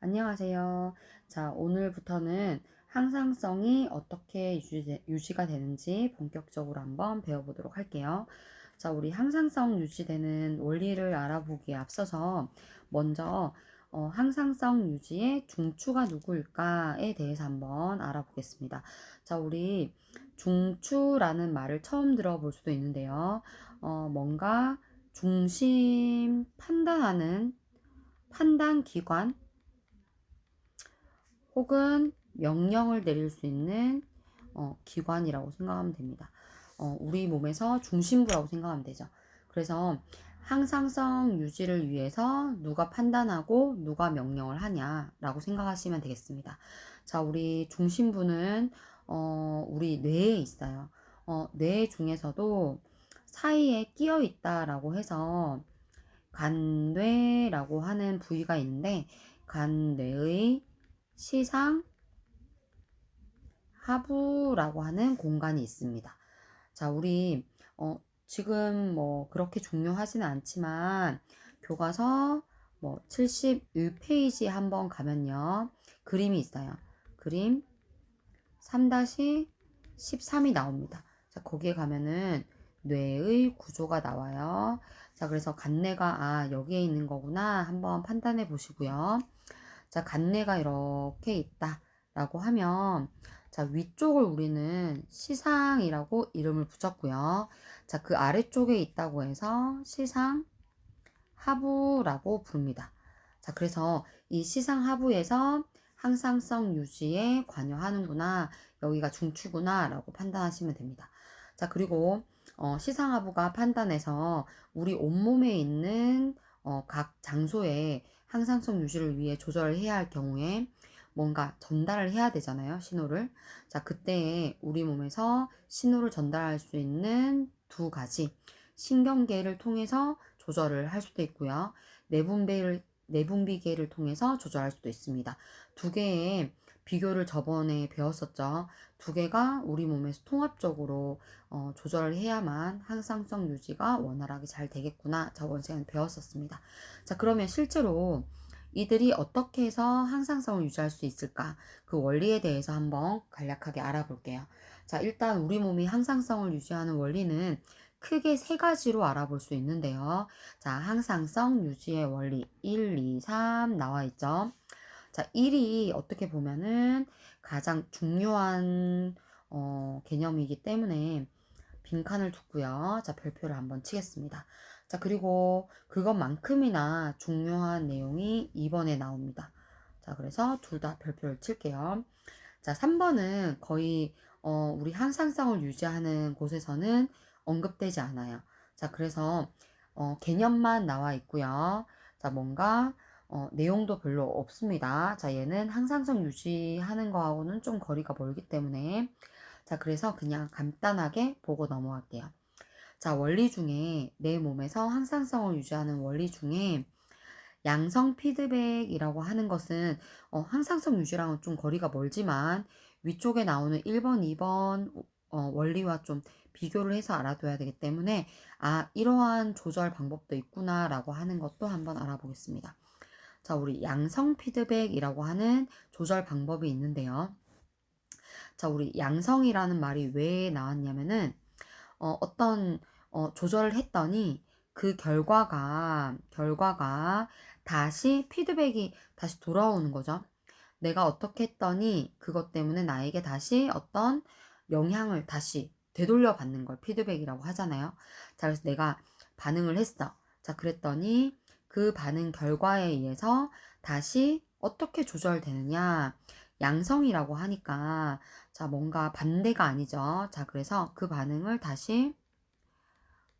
안녕하세요. 자, 오늘부터는 항상성이 어떻게 유지, 유지 가 되는지 본격적으로 한번 배워보도록 할게요. 자, 우리 항상성 유지되는 원리를 알아보기에 앞서서 먼저 어, 항상성 유지의 중추가 누구일까에 대해서 한번 알아보겠습니다. 자, 우리 중추라는 말을 처음 들어볼 수도 있는데요. 어, 뭔가 중심 판단하는 판단 기관 혹은 명령을 내릴 수 있는 어, 기관이라고 생각하면 됩니다. 어, 우리 몸에서 중심부라고 생각하면 되죠. 그래서 항상성 유지를 위해서 누가 판단하고 누가 명령을 하냐라고 생각하시면 되겠습니다. 자, 우리 중심부는 어, 우리 뇌에 있어요. 어, 뇌 중에서도 사이에 끼어 있다라고 해서 간뇌라고 하는 부위가 있는데 간뇌의 시상 하부라고 하는 공간이 있습니다. 자, 우리 어, 지금 뭐 그렇게 중요하지는 않지만 교과서 뭐 71페이지 한번 가면요. 그림이 있어요. 그림 3-13이 나옵니다. 자, 거기에 가면은 뇌의 구조가 나와요. 자, 그래서 간뇌가 아, 여기에 있는 거구나. 한번 판단해 보시고요. 자, 간뇌가 이렇게 있다 라고 하면 자, 위쪽을 우리는 시상이라고 이름을 붙였고요. 자, 그 아래쪽에 있다고 해서 시상 하부라고 부릅니다. 자, 그래서 이 시상 하부에서 항상성 유지에 관여하는구나. 여기가 중추구나 라고 판단하시면 됩니다. 자, 그리고 어, 시상하부가 판단해서 우리 온몸에 있는 어, 각 장소에 항상성 유지를 위해 조절을 해야 할 경우에 뭔가 전달을 해야 되잖아요, 신호를. 자, 그때 우리 몸에서 신호를 전달할 수 있는 두 가지 신경계를 통해서 조절을 할 수도 있고요. 내분비를 내분비계를 통해서 조절할 수도 있습니다. 두 개의 비교를 저번에 배웠었죠. 두 개가 우리 몸에서 통합적으로 어, 조절을 해야만 항상성 유지가 원활하게 잘 되겠구나. 저번 시간에 배웠었습니다. 자, 그러면 실제로 이들이 어떻게 해서 항상성을 유지할 수 있을까? 그 원리에 대해서 한번 간략하게 알아볼게요. 자, 일단 우리 몸이 항상성을 유지하는 원리는 크게 세 가지로 알아볼 수 있는데요. 자, 항상성 유지의 원리 1, 2, 3 나와 있죠. 자, 1이 어떻게 보면은 가장 중요한 어, 개념이기 때문에 빈칸을 두고요. 자, 별표를 한번 치겠습니다. 자, 그리고 그것만큼이나 중요한 내용이 2번에 나옵니다. 자, 그래서 둘 다 별표를 칠게요. 자, 3번은 거의 어, 우리 항상성을 유지하는 곳에서는 언급되지 않아요. 자, 그래서 어, 개념만 나와 있고요. 자, 뭔가 어, 내용도 별로 없습니다. 자, 얘는 항상성 유지하는 거하고는 좀 거리가 멀기 때문에 자, 그래서 그냥 간단하게 보고 넘어갈게요. 자, 원리 중에 내 몸에서 항상성을 유지하는 원리 중에 양성 피드백이라고 하는 것은 어, 항상성 유지랑은 좀 거리가 멀지만 위쪽에 나오는 1번, 2번 어, 원리와 좀 비교를 해서 알아둬야 되기 때문에 아, 이러한 조절 방법도 있구나라고 하는 것도 한번 알아보겠습니다. 자, 우리 양성 피드백이라고 하는 조절 방법이 있는데요. 자, 우리 양성이라는 말이 왜 나왔냐면은 어, 어떤 어, 조절을 했더니 그 결과가 결과가 다시 피드백이 다시 돌아오는 거죠. 내가 어떻게 했더니 그것 때문에 나에게 다시 어떤 영향을 다시 되돌려 받는 걸 피드백이라고 하잖아요. 자, 그래서 내가 반응을 했어. 자, 그랬더니 그 반응 결과에 의해서 다시 어떻게 조절되느냐. 양성이라고 하니까, 자, 뭔가 반대가 아니죠. 자, 그래서 그 반응을 다시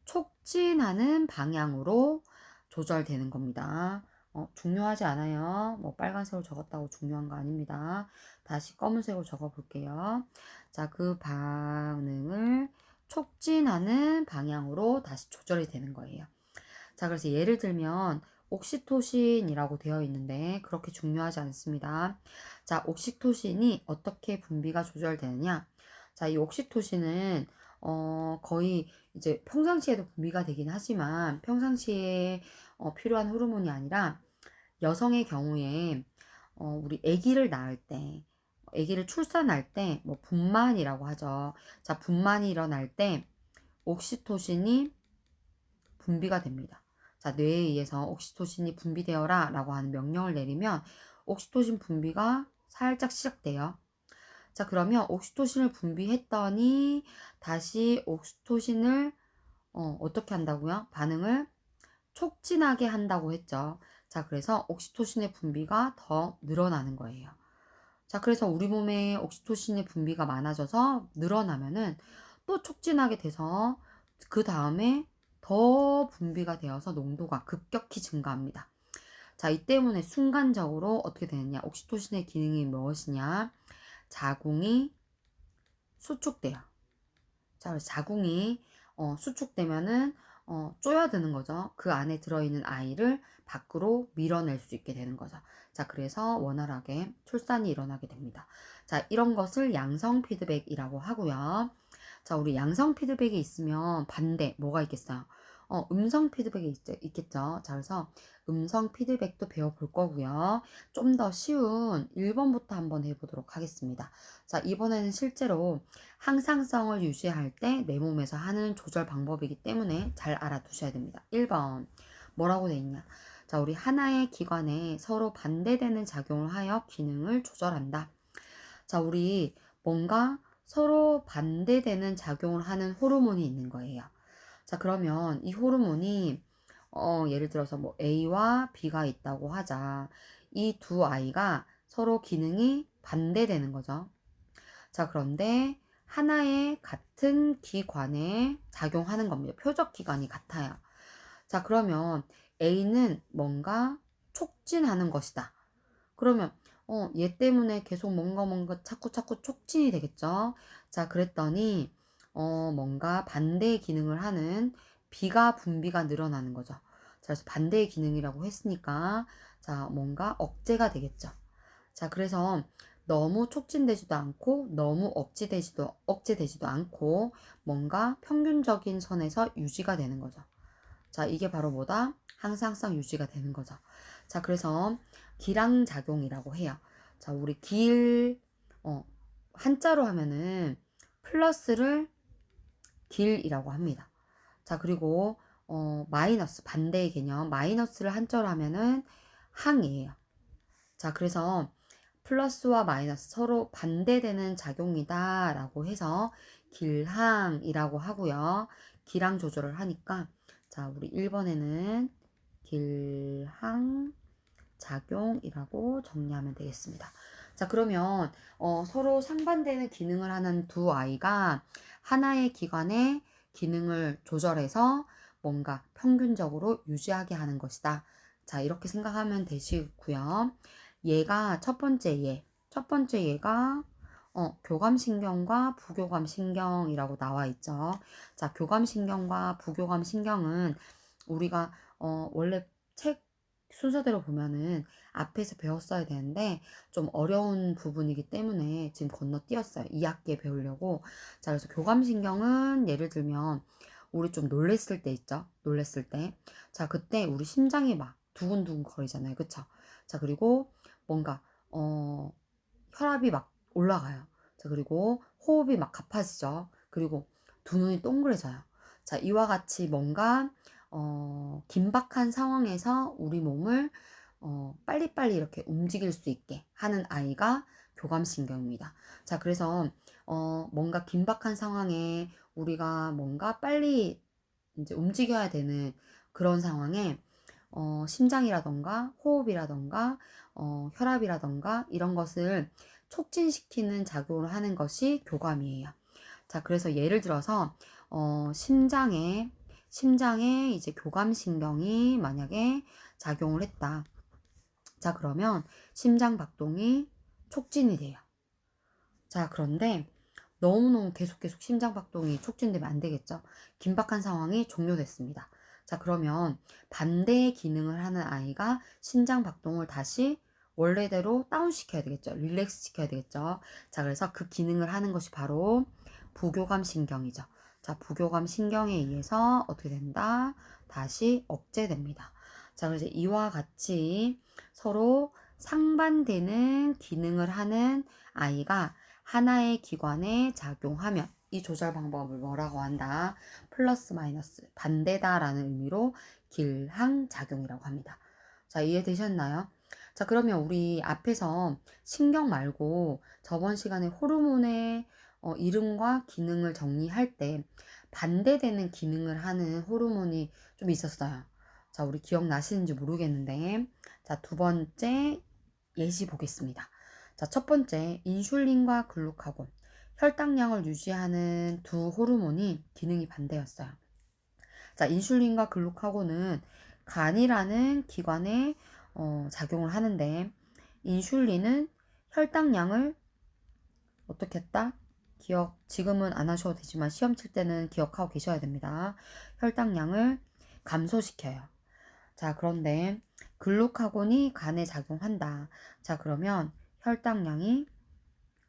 촉진하는 방향으로 조절되는 겁니다. 어, 중요하지 않아요. 뭐 빨간색으로 적었다고 중요한 거 아닙니다. 다시 검은색으로 적어 볼게요. 자, 그 반응을 촉진하는 방향으로 다시 조절이 되는 거예요. 자, 그래서 예를 들면 옥시토신이라고 되어 있는데 그렇게 중요하지 않습니다. 자, 옥시토신이 어떻게 분비가 조절되느냐? 자, 이 옥시토신은 어, 거의 이제 평상시에도 분비가 되긴 하지만 평상시에 어, 필요한 호르몬이 아니라 여성의 경우에 어, 우리 아기를 낳을 때, 아기를 출산할 때, 뭐, 분만이라고 하죠. 자, 분만이 일어날 때, 옥시토신이 분비가 됩니다. 자, 뇌에 의해서 옥시토신이 분비되어라 라고 하는 명령을 내리면, 옥시토신 분비가 살짝 시작돼요. 자, 그러면 옥시토신을 분비했더니, 다시 옥시토신을, 어, 어떻게 한다고요? 반응을 촉진하게 한다고 했죠. 자, 그래서 옥시토신의 분비가 더 늘어나는 거예요. 자, 그래서 우리 몸에 옥시토신의 분비가 많아져서 늘어나면은 또 촉진하게 돼서 그 다음에 더 분비가 되어서 농도가 급격히 증가합니다. 자, 이 때문에 순간적으로 어떻게 되느냐? 옥시토신의 기능이 무엇이냐? 자궁이 수축돼요. 자, 자궁이 어, 수축되면은 어, 쪼여드는 거죠. 그 안에 들어있는 아이를 밖으로 밀어낼 수 있게 되는 거죠. 자, 그래서 원활하게 출산이 일어나게 됩니다. 자, 이런 것을 양성 피드백이라고 하고요. 자, 우리 양성 피드백이 있으면 반대, 뭐가 있겠어요? 어, 음성 피드백이 있, 있겠죠. 자, 그래서 음성 피드백도 배워볼 거고요. 좀 더 쉬운 1번부터 한번 해보도록 하겠습니다. 자, 이번에는 실제로 항상성을 유지할 때 내 몸에서 하는 조절 방법이기 때문에 잘 알아두셔야 됩니다. 1번. 뭐라고 돼 있냐? 자, 우리 하나의 기관에 서로 반대되는 작용을 하여 기능을 조절한다. 자, 우리 뭔가 서로 반대되는 작용을 하는 호르몬이 있는 거예요. 자, 그러면 이 호르몬이 어, 예를 들어서 뭐 A와 B가 있다고 하자. 이 두 아이가 서로 기능이 반대되는 거죠. 자, 그런데 하나의 같은 기관에 작용하는 겁니다. 표적 기관이 같아요. 자, 그러면 A는 뭔가 촉진하는 것이다. 그러면 어, 얘 때문에 계속 뭔가 뭔가 자꾸 자꾸 촉진이 되겠죠. 자, 그랬더니 어, 뭔가 반대의 기능을 하는 B가 분비가 늘어나는 거죠. 자, 그래서 반대의 기능이라고 했으니까 자, 뭔가 억제가 되겠죠. 자, 그래서 너무 촉진되지도 않고 너무 억제되지도 억제되지도 않고 뭔가 평균적인 선에서 유지가 되는 거죠. 자, 이게 바로 뭐다? 항상성 유지가 되는 거죠. 자, 그래서 기량작용이라고 해요. 자, 우리 길, 어, 한자로 하면은 플러스를 길이라고 합니다. 자, 그리고, 어, 마이너스, 반대의 개념, 마이너스를 한자로 하면은 항이에요. 자, 그래서 플러스와 마이너스 서로 반대되는 작용이다 라고 해서 길항이라고 하고요. 기량 조절을 하니까 자, 우리 1번에는 길항 작용이라고 정리하면 되겠습니다. 자, 그러면 어, 서로 상반되는 기능을 하는 두 아이가 하나의 기관의 기능을 조절해서 뭔가 평균적으로 유지하게 하는 것이다. 자, 이렇게 생각하면 되시고요. 얘가 첫 번째 얘. 첫 번째 얘가 어, 교감신경과 부교감신경이라고 나와 있죠. 자, 교감신경과 부교감신경은 우리가 어, 원래 책 순서대로 보면은 앞에서 배웠어야 되는데 좀 어려운 부분이기 때문에 지금 건너뛰었어요. 2학기에 배우려고. 자, 그래서 교감신경은 예를 들면 우리 좀 놀랬을 때 있죠? 놀랬을 때. 자, 그때 우리 심장이 막 두근두근 거리잖아요. 그쵸? 자, 그리고 뭔가, 어, 혈압이 막 올라가요. 자, 그리고 호흡이 막 가파지죠. 그리고 두 눈이 동그래져요. 자, 이와 같이 뭔가, 어, 긴박한 상황에서 우리 몸을 어, 빨리빨리 이렇게 움직일 수 있게 하는 아이가 교감신경입니다. 자, 그래서 어, 뭔가 긴박한 상황에 우리가 뭔가 빨리 이제 움직여야 되는 그런 상황에 어, 심장이라던가 호흡이라던가 어, 혈압이라던가 이런 것을 촉진시키는 작용을 하는 것이 교감이에요. 자, 그래서 예를 들어서 어, 심장에 심장에 이제 교감신경이 만약에 작용을 했다. 자, 그러면 심장 박동이 촉진이 돼요. 자, 그런데 너무너무 계속 계속 심장 박동이 촉진되면 안 되겠죠? 긴박한 상황이 종료됐습니다. 자, 그러면 반대의 기능을 하는 아이가 심장 박동을 다시 원래대로 다운시켜야 되겠죠. 릴렉스 시켜야 되겠죠. 자, 그래서 그 기능을 하는 것이 바로 부교감 신경이죠. 자, 부교감 신경에 의해서 어떻게 된다? 다시 억제됩니다. 자, 그래서 이와 같이 서로 상반되는 기능을 하는 아이가 하나의 기관에 작용하면 이 조절 방법을 뭐라고 한다? 플러스 마이너스 반대다라는 의미로 길항작용이라고 합니다. 자, 이해되셨나요? 자, 그러면 우리 앞에서 신경 말고 저번 시간에 호르몬의 어, 이름과 기능을 정리할 때 반대되는 기능을 하는 호르몬이 좀 있었어요. 자, 우리 기억나시는지 모르겠는데, 자, 두 번째 예시 보겠습니다. 자, 첫 번째, 인슐린과 글루카곤. 혈당량을 유지하는 두 호르몬이 기능이 반대였어요. 자, 인슐린과 글루카곤은 간이라는 기관에 어, 작용을 하는데, 인슐린은 혈당량을 어떻게 했다? 기억, 지금은 안 하셔도 되지만 시험 칠 때는 기억하고 계셔야 됩니다. 혈당량을 감소시켜요. 자, 그런데 글루카곤이 간에 작용한다. 자, 그러면 혈당량이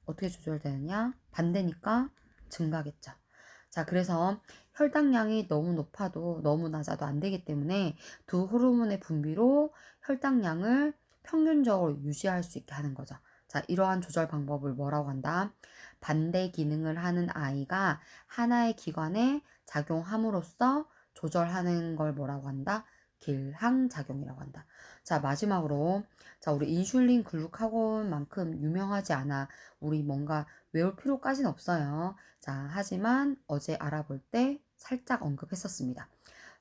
어떻게 조절되느냐? 반대니까 증가겠죠. 자, 그래서 혈당량이 너무 높아도 너무 낮아도 안 되기 때문에 두 호르몬의 분비로 혈당량을 평균적으로 유지할 수 있게 하는 거죠. 자, 이러한 조절 방법을 뭐라고 한다? 반대 기능을 하는 아이가 하나의 기관에 작용함으로써 조절하는 걸 뭐라고 한다? 길항작용이라고 한다. 자, 마지막으로 자, 우리 인슐린 글루카곤만큼 유명하지 않아 우리 뭔가 외울 필요까지는 없어요. 자, 하지만 어제 알아볼 때 살짝 언급했었습니다.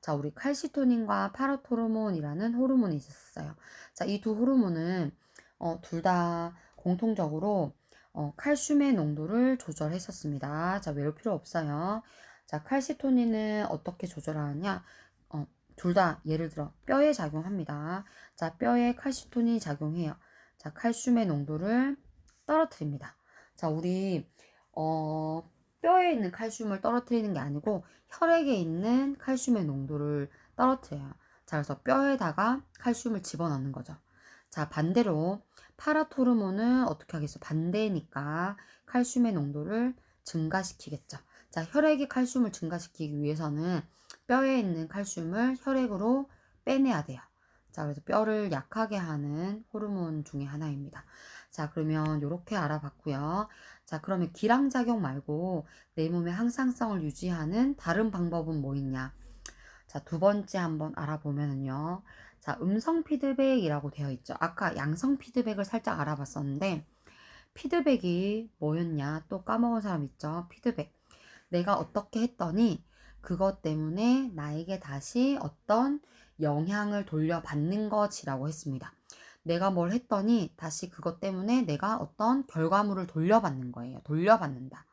자, 우리 칼시토닌과 파라토르몬이라는 호르몬이 있었어요. 자, 이 두 호르몬은 어, 둘 다 공통적으로 어, 칼슘의 농도를 조절했었습니다. 자, 외울 필요 없어요. 자, 칼시토닌은 어떻게 조절하느냐? 어, 둘 다 예를 들어 뼈에 작용합니다. 자, 뼈에 칼시토닌이 작용해요. 자, 칼슘의 농도를 떨어뜨립니다. 자, 우리 어, 뼈에 있는 칼슘을 떨어뜨리는 게 아니고 혈액에 있는 칼슘의 농도를 떨어뜨려요. 자, 그래서 뼈에다가 칼슘을 집어넣는 거죠. 자, 반대로 파라토르몬은 어떻게 하겠어? 반대니까 칼슘의 농도를 증가시키겠죠. 자, 혈액의 칼슘을 증가시키기 위해서는 뼈에 있는 칼슘을 혈액으로 빼내야 돼요. 자, 그래서 뼈를 약하게 하는 호르몬 중에 하나입니다. 자, 그러면 이렇게 알아봤고요. 자, 그러면 기량작용 말고 내 몸의 항상성을 유지하는 다른 방법은 뭐 있냐? 자, 두 번째 한번 알아보면은요. 자, 음성 피드백이라고 되어 있죠. 아까 양성 피드백을 살짝 알아봤었는데, 피드백이 뭐였냐? 또 까먹은 사람 있죠? 피드백. 내가 어떻게 했더니 그것 때문에 나에게 다시 어떤 영향을 돌려받는 것이라고 했습니다. 내가 뭘 했더니 다시 그것 때문에 내가 어떤 결과물을 돌려받는 거예요. 돌려받는다.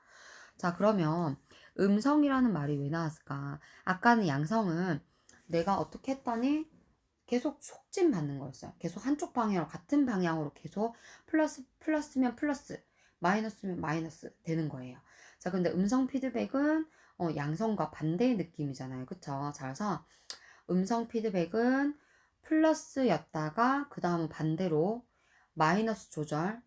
자, 그러면 음성이라는 말이 왜 나왔을까? 아까는 양성은 내가 어떻게 했더니 계속 속진 받는 거였어요. 계속 한쪽 방향으로 같은 방향으로 계속 플러스 플러스면 플러스 마이너스면 마이너스 되는 거예요. 자, 근데 음성 피드백은 어, 양성과 반대의 느낌이잖아요. 그쵸? 자, 그래서 음성 피드백은 플러스였다가 그 다음은 반대로 마이너스 조절,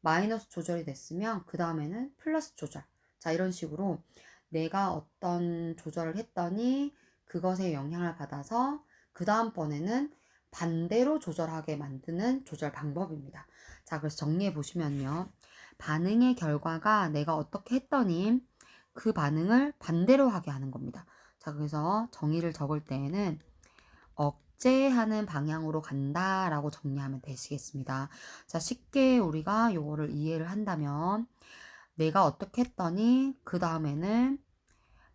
마이너스 조절이 됐으면 그 다음에는 플러스 조절. 자, 이런 식으로 내가 어떤 조절을 했더니 그것에 영향을 받아서 그 다음번에는 반대로 조절하게 만드는 조절 방법입니다. 자, 그래서 정리해 보시면요. 반응의 결과가 내가 어떻게 했더니 그 반응을 반대로 하게 하는 겁니다. 자, 그래서 정의를 적을 때에는 억제하는 방향으로 간다라고 정리하면 되시겠습니다. 자, 쉽게 우리가 요거를 이해를 한다면 내가 어떻게 했더니 그 다음에는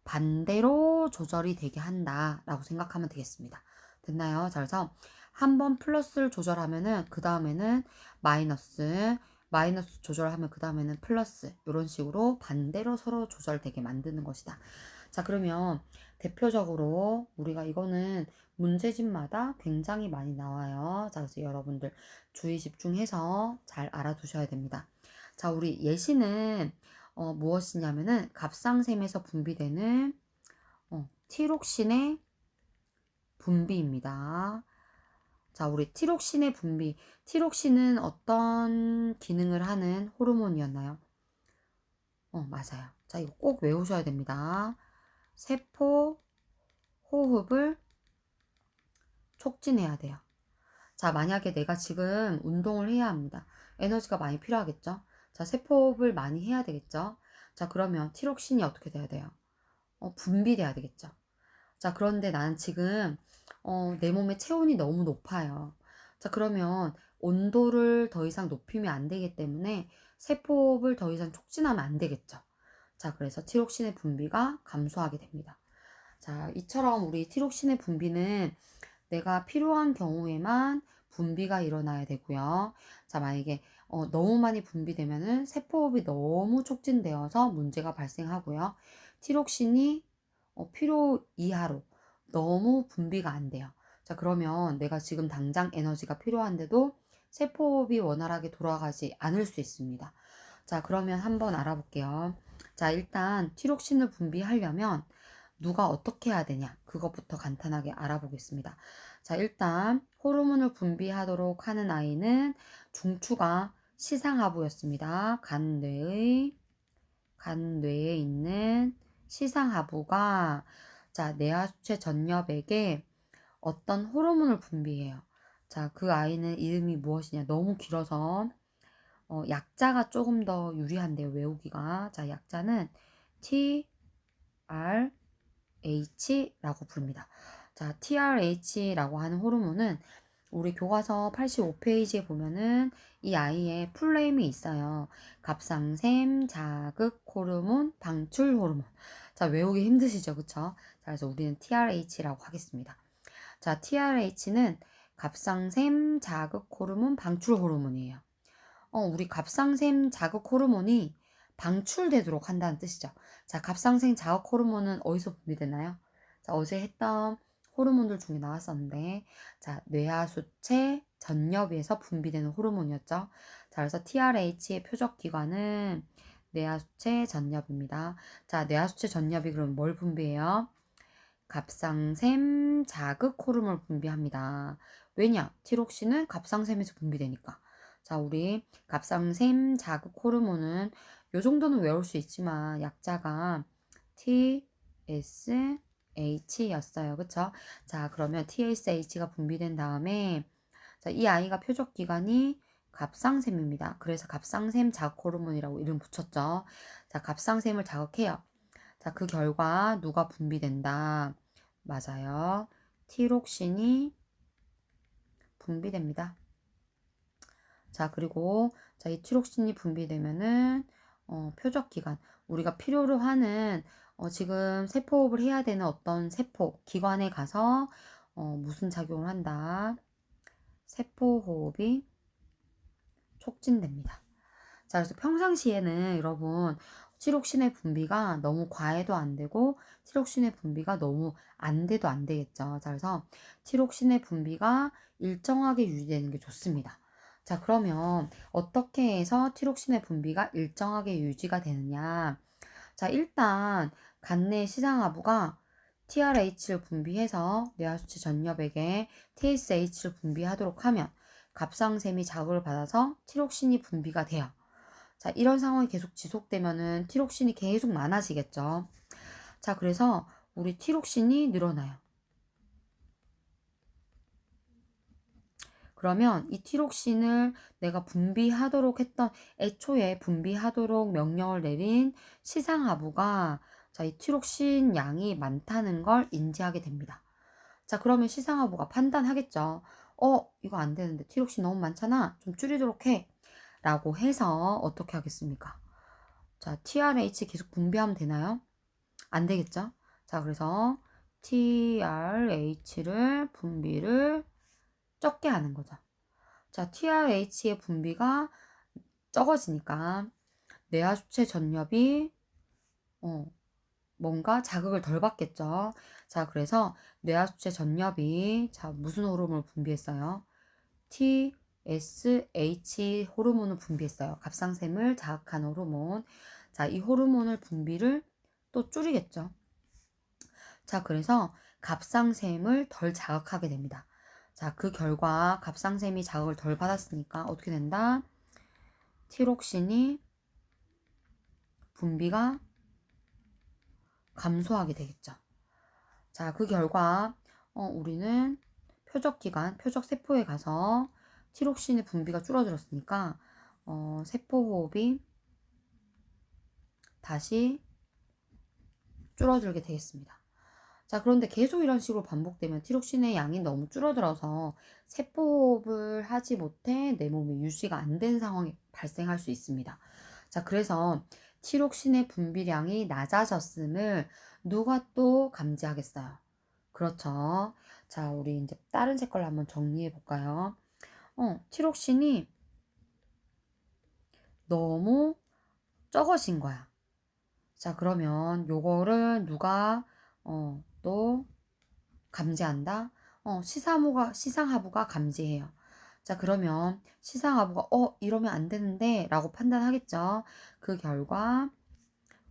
반대로 조절이 되게 한다라고 생각하면 되겠습니다. 됐나요? 자, 그래서 한 번 플러스를 조절하면은 그 다음에는 마이너스, 마이너스 조절하면 그 다음에는 플러스 이런 식으로 반대로 서로 조절되게 만드는 것이다. 자, 그러면 대표적으로 우리가 이거는 문제집마다 굉장히 많이 나와요. 자, 그래서 여러분들 주의 집중해서 잘 알아두셔야 됩니다. 자, 우리 예시는 어, 무엇이냐면은 갑상샘에서 분비되는 어, 티록신의 분비입니다. 자, 우리 티록신의 분비. 티록신은 어떤 기능을 하는 호르몬이었나요? 어, 맞아요. 자, 이거 꼭 외우셔야 됩니다. 세포 호흡을 촉진해야 돼요. 자, 만약에 내가 지금 운동을 해야 합니다. 에너지가 많이 필요하겠죠? 자, 세포흡을 많이 해야 되겠죠? 자, 그러면 티록신이 어떻게 돼야 돼요? 어, 분비돼야 되겠죠? 자, 그런데 나는 지금, 어, 내 몸의 체온이 너무 높아요. 자, 그러면 온도를 더 이상 높이면 안 되기 때문에 세포흡을 더 이상 촉진하면 안 되겠죠? 자, 그래서 티록신의 분비가 감소하게 됩니다. 자, 이처럼 우리 티록신의 분비는 내가 필요한 경우에만 분비가 일어나야 되고요. 자, 만약에 어, 너무 많이 분비되면은 세포흡이 너무 촉진되어서 문제가 발생하고요. 티록신이 어, 필요 이하로 너무 분비가 안 돼요. 자, 그러면 내가 지금 당장 에너지가 필요한데도 세포흡이 원활하게 돌아가지 않을 수 있습니다. 자, 그러면 한번 알아볼게요. 자, 일단 티록신을 분비하려면 누가 어떻게 해야 되냐? 그것부터 간단하게 알아보겠습니다. 자, 일단 호르몬을 분비하도록 하는 아이는 중추가 시상하부였습니다. 간뇌의 간뇌에 있는 시상하부가 자, 뇌하수체 전엽에게 어떤 호르몬을 분비해요. 자, 그 아이는 이름이 무엇이냐? 너무 길어서 어, 약자가 조금 더 유리한데요, 외우기가. 자, 약자는 T, R, H라고 부릅니다. 자, TRH라고 하는 호르몬은 우리 교과서 85페이지에 보면은 이 아이의 풀네임이 있어요. 갑상샘, 자극 호르몬, 방출 호르몬. 자, 외우기 힘드시죠? 그쵸? 자, 그래서 우리는 TRH라고 하겠습니다. 자, TRH는 갑상샘 자극 호르몬 방출 호르몬이에요. 어, 우리 갑상샘 자극 호르몬이 방출되도록 한다는 뜻이죠. 자, 갑상샘 자극 호르몬은 어디서 분비되나요? 자, 어제 했던 호르몬들 중에 나왔었는데, 자, 뇌하수체 전엽에서 분비되는 호르몬이었죠. 자, 그래서 TRH의 표적 기관은 뇌하수체 전엽입니다. 자, 뇌하수체 전엽이 그럼 뭘 분비해요? 갑상샘 자극 호르몬을 분비합니다. 왜냐? 티록신은 갑상샘에서 분비되니까. 자, 우리 갑상샘 자극 호르몬은 요 정도는 외울 수 있지만 약자가 T, S, H였어요. 그쵸? 자, 그러면 TSH가 분비된 다음에 자, 이 아이가 표적 기관이 갑상샘입니다. 그래서 갑상샘 자극 호르몬이라고 이름 붙였죠. 자, 갑상샘을 자극해요. 자, 그 결과 누가 분비된다? 맞아요. 티록신이 분비됩니다. 자, 그리고 자, 이 티록신이 분비되면은 어, 표적 기관 우리가 필요로 하는 어, 지금 세포호흡을 해야 되는 어떤 세포 기관에 가서 어, 무슨 작용을 한다? 세포호흡이 촉진됩니다. 자, 그래서 평상시에는 여러분 티록신의 분비가 너무 과해도 안 되고 티록신의 분비가 너무 안 돼도 안 되겠죠. 자, 그래서 티록신의 분비가 일정하게 유지되는 게 좋습니다. 자, 그러면 어떻게 해서 티록신의 분비가 일정하게 유지가 되느냐? 자, 일단 간내 시상하부가 TRH를 분비해서 뇌하수체 전엽에게 TSH를 분비하도록 하면 갑상샘이 자극을 받아서 티록신이 분비가 돼요. 자, 이런 상황이 계속 지속되면은 티록신이 계속 많아지겠죠. 자, 그래서 우리 티록신이 늘어나요. 그러면 이 티록신을 내가 분비하도록 했던 애초에 분비하도록 명령을 내린 시상하부가 자, 이 티록신 양이 많다는 걸 인지하게 됩니다. 자, 그러면 시상하부가 판단하겠죠. 어, 이거 안 되는데 티록신 너무 많잖아. 좀 줄이도록 해. 라고 해서 어떻게 하겠습니까? 자, TRH 계속 분비하면 되나요? 안 되겠죠? 자, 그래서 TRH를 분비를 적게 하는 거죠. 자, TRH의 분비가 적어지니까 뇌하수체 전엽이 어, 뭔가 자극을 덜 받겠죠. 자, 그래서 뇌하수체 전엽이 자, 무슨 호르몬을 분비했어요? TSH 호르몬을 분비했어요. 갑상샘을 자극한 호르몬. 자, 이 호르몬을 분비를 또 줄이겠죠. 자, 그래서 갑상샘을 덜 자극하게 됩니다. 자, 그 결과 갑상샘이 자극을 덜 받았으니까 어떻게 된다? 티록신이 분비가 감소하게 되겠죠. 자, 그 결과 어, 우리는 표적 기관, 표적 세포에 가서 티록신의 분비가 줄어들었으니까 어, 세포 호흡이 다시 줄어들게 되겠습니다. 자, 그런데 계속 이런 식으로 반복되면 티록신의 양이 너무 줄어들어서 세포 호흡을 하지 못해 내 몸에 유지가 안 된 상황이 발생할 수 있습니다. 자, 그래서 티록신의 분비량이 낮아졌음을 누가 또 감지하겠어요? 그렇죠. 자, 우리 이제 다른 색깔로 한번 정리해 볼까요? 어, 티록신이 너무 적어진 거야. 자, 그러면 요거를 누가 어, 또 감지한다? 어, 시사무가 시상하부가 감지해요. 자, 그러면 시상하부가 어, 이러면 안 되는데 라고 판단하겠죠. 그 결과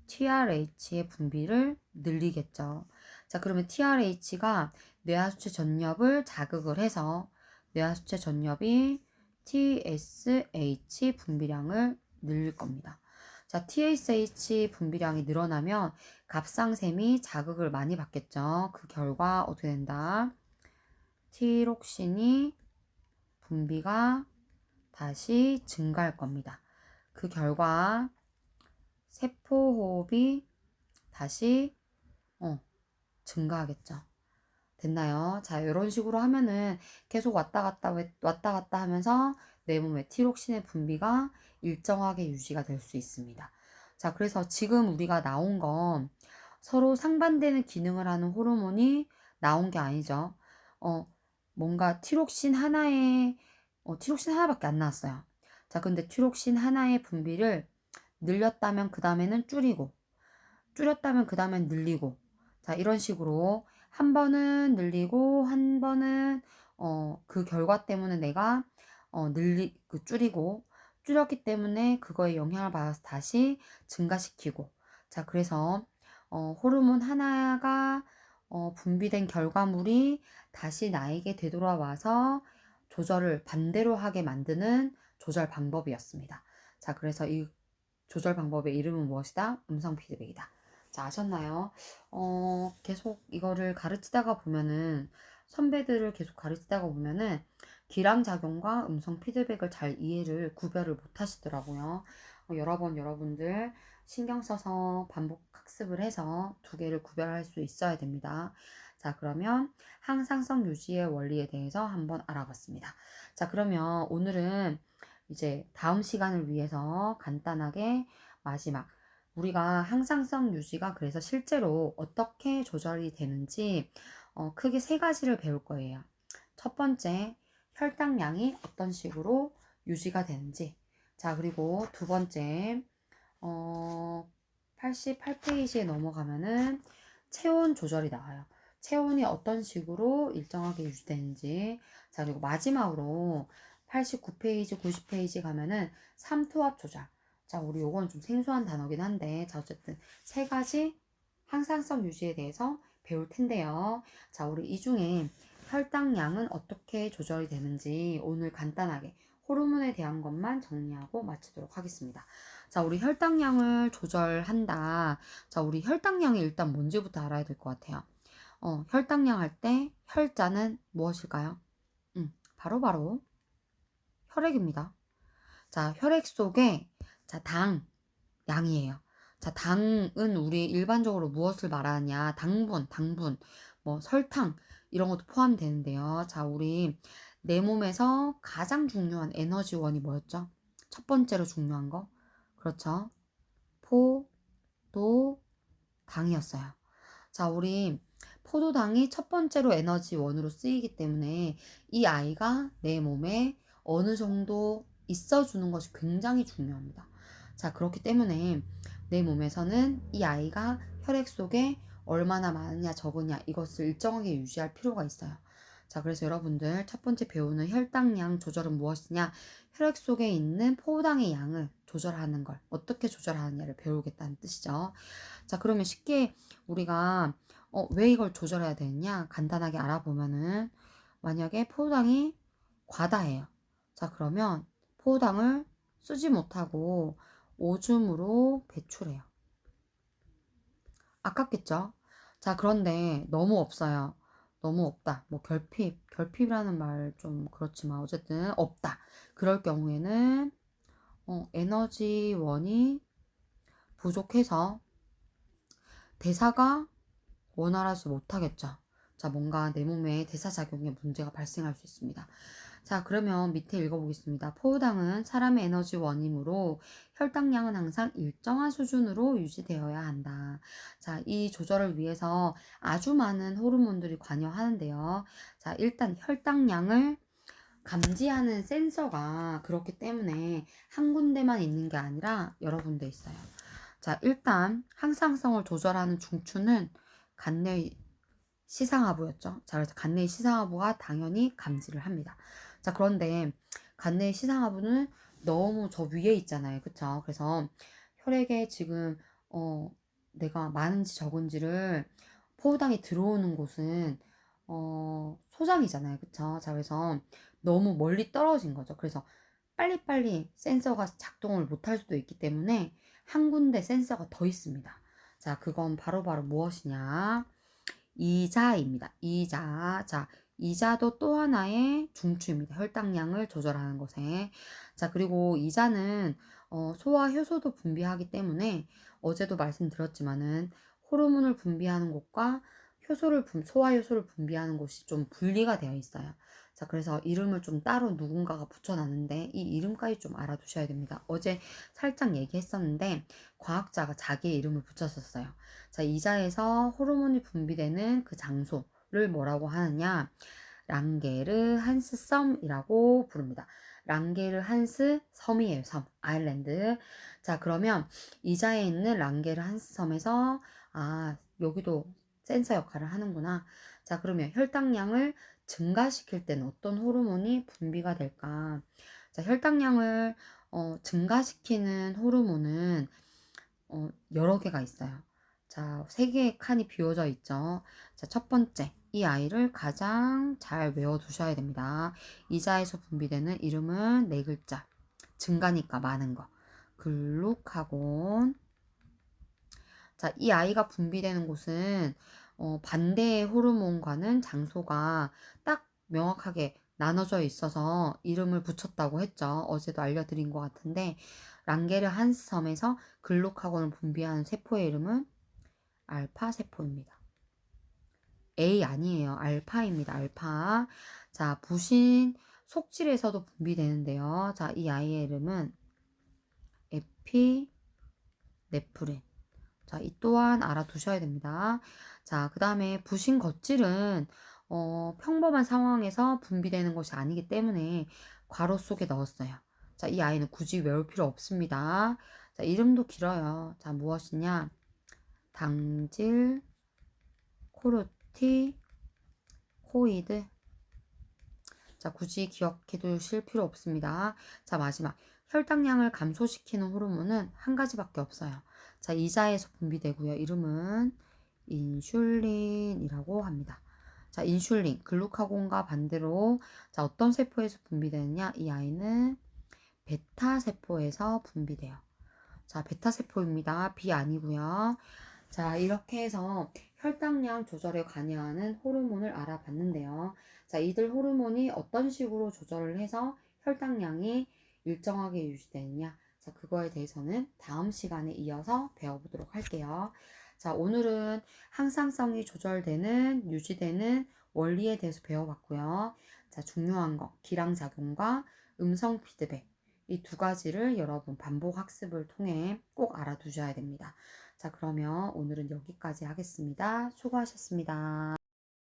TRH의 분비를 늘리겠죠. 자, 그러면 TRH가 뇌하수체 전엽을 자극을 해서 뇌하수체 전엽이 TSH 분비량을 늘릴 겁니다. 자, TSH 분비량이 늘어나면 갑상샘이 자극을 많이 받겠죠. 그 결과 어떻게 된다? 티록신이 분비가 다시 증가할 겁니다. 그 결과 세포 호흡이 다시 어, 증가하겠죠. 됐나요? 자, 이런 식으로 하면은 계속 왔다 갔다 왔다 갔다 하면서 내 몸의 티록신의 분비가 일정하게 유지가 될 수 있습니다. 자, 그래서 지금 우리가 나온 건 서로 상반되는 기능을 하는 호르몬이 나온 게 아니죠. 어, 뭔가 티록신 하나에 어, 티록신 하나밖에 안 나왔어요. 자, 근데 티록신 하나의 분비를 늘렸다면 그 다음에는 줄이고 줄였다면 그 다음엔 늘리고 자, 이런 식으로 한 번은 늘리고 한 번은 어, 그 결과 때문에 내가 어, 늘리 그 줄이고 줄였기 때문에 그거에 영향을 받아서 다시 증가시키고 자 그래서 어, 호르몬 하나가 어, 분비된 결과물이 다시 나에게 되돌아와서 조절을 반대로 하게 만드는 조절 방법이었습니다. 자 그래서 이 조절 방법의 이름은 무엇이다? 음성 피드백이다. 자, 아셨나요? 어, 계속 이거를 가르치다가 보면은, 선배들을 계속 가르치다가 보면은, 기량작용과 음성 피드백을 잘 이해를, 구별을 못 하시더라고요. 어, 여러 번 여러분들 신경 써서 반복 학습을 해서 두 개를 구별할 수 있어야 됩니다. 자, 그러면 항상성 유지의 원리에 대해서 한번 알아봤습니다. 자, 그러면 오늘은 이제 다음 시간을 위해서 간단하게 마지막 우리가 항상성 유지가 그래서 실제로 어떻게 조절이 되는지 어, 크게 세 가지를 배울 거예요. 첫 번째, 혈당량이 어떤 식으로 유지가 되는지. 자, 그리고 두 번째, 어, 88페이지에 넘어가면은 체온 조절이 나와요. 체온이 어떤 식으로 일정하게 유지되는지. 자, 그리고 마지막으로 89페이지, 90페이지 가면은 삼투압 조절. 자, 우리 요건 좀 생소한 단어긴 한데, 자, 어쨌든 세 가지 항상성 유지에 대해서 배울 텐데요. 자, 우리 이 중에 혈당량은 어떻게 조절이 되는지 오늘 간단하게 호르몬에 대한 것만 정리하고 마치도록 하겠습니다. 자, 우리 혈당량을 조절한다. 자, 우리 혈당량이 일단 뭔지부터 알아야 될 것 같아요. 어, 혈당량 할 때 혈자는 무엇일까요? 음, 바로 바로 혈액입니다. 자, 혈액 속에 자, 당 양이에요. 자, 당은 우리 일반적으로 무엇을 말하냐? 당분, 당분, 뭐 설탕 이런 것도 포함되는데요. 자, 우리 내 몸에서 가장 중요한 에너지원이 뭐였죠? 첫 번째로 중요한 거. 그렇죠? 포도 당이었어요. 자, 우리 포도당이 첫 번째로 에너지원으로 쓰이기 때문에 이 아이가 내 몸에 어느 정도 있어주는 것이 굉장히 중요합니다. 자, 그렇기 때문에 내 몸에서는 이 아이가 혈액 속에 얼마나 많으냐 적으냐 이것을 일정하게 유지할 필요가 있어요. 자, 그래서 여러분들 첫 번째 배우는 혈당량 조절은 무엇이냐? 혈액 속에 있는 포당의 양을 조절하는 걸 어떻게 조절하느냐를 배우겠다는 뜻이죠. 자, 그러면 쉽게 우리가 어, 왜 이걸 조절해야 되느냐? 간단하게 알아보면은 만약에 포당이 과다해요. 자, 그러면 포당을 쓰지 못하고 오줌으로 배출해요. 아깝겠죠? 자, 그런데 너무 없어요. 너무 없다. 뭐 결핍, 결핍이라는 말 좀 그렇지만 어쨌든 없다. 그럴 경우에는 어, 에너지원이 부족해서 대사가 원활하지 못하겠죠. 자, 뭔가 내 몸에 대사작용에 문제가 발생할 수 있습니다. 자, 그러면 밑에 읽어보겠습니다. 포유당은 사람의 에너지 원이므로 혈당량은 항상 일정한 수준으로 유지되어야 한다. 자, 이 조절을 위해서 아주 많은 호르몬들이 관여하는데요. 자, 일단 혈당량을 감지하는 센서가 그렇기 때문에 한 군데만 있는 게 아니라 여러 군데 있어요. 자, 일단 항상성을 조절하는 중추는 간내 시상하부였죠. 자, 그래서 간내 시상하부가 당연히 감지를 합니다. 자, 그런데 간내 시상하부는 너무 저 위에 있잖아요. 그쵸? 그래서 혈액에 지금 어 내가 많은지 적은지를 포유당이 들어오는 곳은 어 소장이잖아요. 그쵸? 자, 그래서 너무 멀리 떨어진 거죠. 그래서 빨리빨리 센서가 작동을 못할 수도 있기 때문에 한 군데 센서가 더 있습니다. 자, 그건 바로바로 무엇이냐? 이자입니다. 이자. 자, 이자도 또 하나의 중추입니다. 혈당량을 조절하는 것에. 자, 그리고 이자는 어, 소화 효소도 분비하기 때문에 어제도 말씀드렸지만은 호르몬을 분비하는 곳과 효소를 분, 소화 효소를 분비하는 곳이 좀 분리가 되어 있어요. 자, 그래서 이름을 좀 따로 누군가가 붙여놨는데 이 이름까지 좀 알아두셔야 됩니다. 어제 살짝 얘기했었는데 과학자가 자기의 이름을 붙였었어요. 자, 이자에서 호르몬이 분비되는 그 장소 를 뭐라고 하느냐? 랑게르 한스 섬이라고 부릅니다. 랑게르 한스 섬이에요. 섬, 아일랜드. 자, 그러면 이자에 있는 랑게르 한스 섬에서 아, 여기도 센서 역할을 하는구나. 자, 그러면 혈당량을 증가시킬 때는 어떤 호르몬이 분비가 될까? 자, 혈당량을 어, 증가시키는 호르몬은 어, 여러 개가 있어요. 자, 세 개의 칸이 비워져 있죠. 자, 첫 번째. 이 아이를 가장 잘 외워두셔야 됩니다. 이자에서 분비되는 이름은 네 글자. 증가니까 많은 거. 글루카곤. 자, 이 아이가 분비되는 곳은 어, 반대의 호르몬과는 장소가 딱 명확하게 나눠져 있어서 이름을 붙였다고 했죠. 어제도 알려드린 것 같은데 랑게르 한스 섬에서 글루카곤을 분비하는 세포의 이름은 알파 세포입니다. A 아니에요. 알파입니다. 알파. 자, 부신 속질에서도 분비되는데요. 자, 이 아이의 이름은 에피네프린. 자, 이 또한 알아두셔야 됩니다. 자, 그 다음에 부신 겉질은 어, 평범한 상황에서 분비되는 것이 아니기 때문에 괄호 속에 넣었어요. 자, 이 아이는 굳이 외울 필요 없습니다. 자, 이름도 길어요. 자, 무엇이냐? 당질, 코르 티, 코이드. 자, 굳이 기억해 두실 필요 없습니다. 자, 마지막. 혈당량을 감소시키는 호르몬은 한 가지밖에 없어요. 자, 이자에서 분비되고요. 이름은 인슐린이라고 합니다. 자, 인슐린, 글루카곤과 반대로 자, 어떤 세포에서 분비되느냐? 이 아이는 베타 세포에서 분비돼요. 자, 베타 세포입니다. B 아니고요. 자, 이렇게 해서 혈당량 조절에 관여하는 호르몬을 알아봤는데요. 자, 이들 호르몬이 어떤 식으로 조절을 해서 혈당량이 일정하게 유지되느냐. 자, 그거에 대해서는 다음 시간에 이어서 배워보도록 할게요. 자, 오늘은 항상성이 조절되는, 유지되는 원리에 대해서 배워봤고요. 자, 중요한 거, 기량작용과 음성 피드백. 이 두 가지를 여러분 반복 학습을 통해 꼭 알아두셔야 됩니다. 자, 그러면 오늘은 여기까지 하겠습니다. 수고하셨습니다.